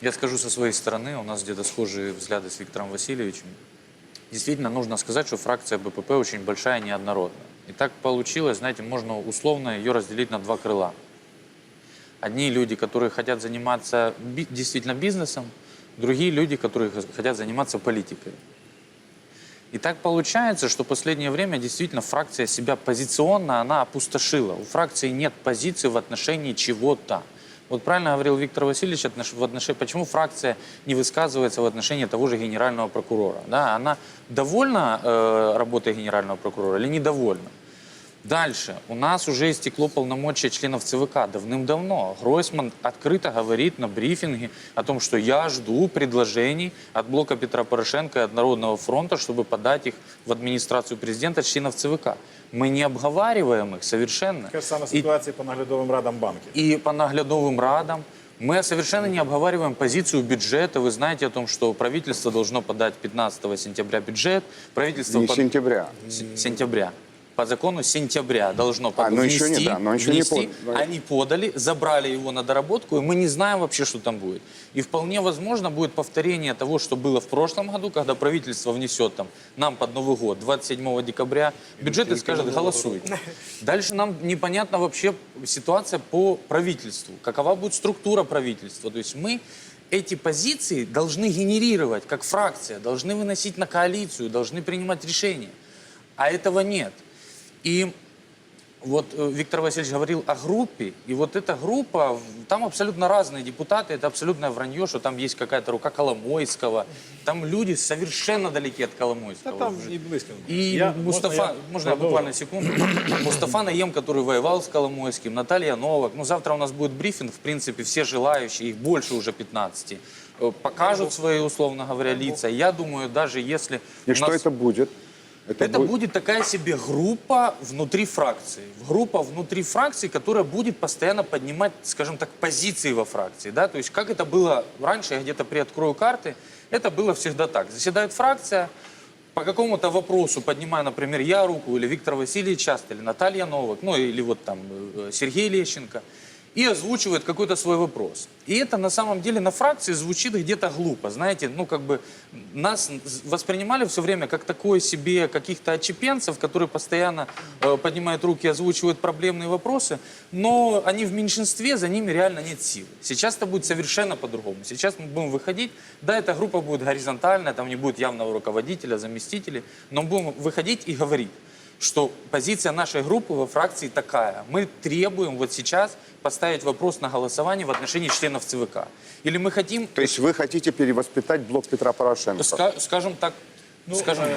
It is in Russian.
Я скажу со своей стороны, у нас где-то схожие взгляды с Виктором Васильевичем. Действительно, нужно сказать, что фракция БПП очень большая и неоднородная. И так получилось, знаете, можно условно ее разделить на два крыла. Одни люди, которые хотят заниматься би- действительно бизнесом, другие люди, которые хотят заниматься политикой. И так получается, что в последнее время действительно фракция себя позиционно, она опустошила. У фракции нет позиции в отношении чего-то. Вот правильно говорил Виктор Васильевич в отношении, почему фракция не высказывается в отношении того же генерального прокурора. Да, она довольна э, работой генерального прокурора или недовольна? Дальше. У нас уже истекло полномочия членов ЦВК давным-давно. Гройсман открыто говорит на брифинге о том, что я жду предложений от блока Петра Порошенко и от Народного фронта, чтобы подать их в администрацию президента членов ЦВК. Мы не обговариваем их совершенно. Така ж сама И- ситуація по наглядовим радам банків. и по наглядовым радам. Мы совершенно не обговариваем позицию бюджета. Вы знаете о том, что правительство должно подать 15 сентября бюджет. Правительство Не под- сентября. С- сентября. По закону сентября должно А, ну еще не, да, но еще не внести. под- Они подали, забрали его на доработку, и мы не знаем вообще, что там будет. И вполне возможно будет повторение того, что было в прошлом году, когда правительство внесет там нам под Новый год, 27 декабря, бюджет и скажет голосуйте. Дальше нам непонятна вообще ситуация по правительству. Какова будет структура правительства. То есть мы эти позиции должны генерировать, как фракция, должны выносить на коалицию, должны принимать решения. А этого нет. И вот э, Виктор Васильевич говорил о группе, и вот эта группа, там абсолютно разные депутаты, это абсолютное вранье, что там есть какая-то рука Коломойского, там люди совершенно далеки от Коломойского. там і близько. И Я- Мустафа, можно, я продовжу? буквально секунду, Мустафа Наем, который воевал с Коломойским, Наталья Новак. Ну, завтра у нас будет брифинг, в принципе, все желающие, их больше уже 15, э, покажут свои, условно говоря, лица. Я думаю, даже если... И у что нас- это будет? Это будет такая себе группа внутри фракции. Группа внутри фракции, которая будет постоянно поднимать, скажем так, позиции во фракции. Да? То есть как это было раньше, я где-то приоткрою карты, это было всегда так. Заседает фракция, по какому-то вопросу поднимаю, например, я руку, или Виктор Васильевич Часто, или Наталья Новак, ну или вот там э, Сергей Лещенко, и озвучивает какой-то свой вопрос. И это на самом деле на фракции звучит где-то глупо. Знаете, ну как бы нас воспринимали все время как такое себе каких-то отчепенцев, которые постоянно э, поднимают руки озвучивают проблемные вопросы, но они в меньшинстве, за ними реально нет силы. Сейчас это будет совершенно по-другому. Сейчас мы будем выходить, да, эта группа будет горизонтальная, там не будет явного руководителя, заместителей, но мы будем выходить и говорить что позиция нашей группы во фракции такая. Мы требуем вот сейчас поставить вопрос на голосование в отношении членов ЦВК. Или мы хотим, То есть вы хотите перевоспитать блок Петра Порошенко? ска- скажем так, скажем,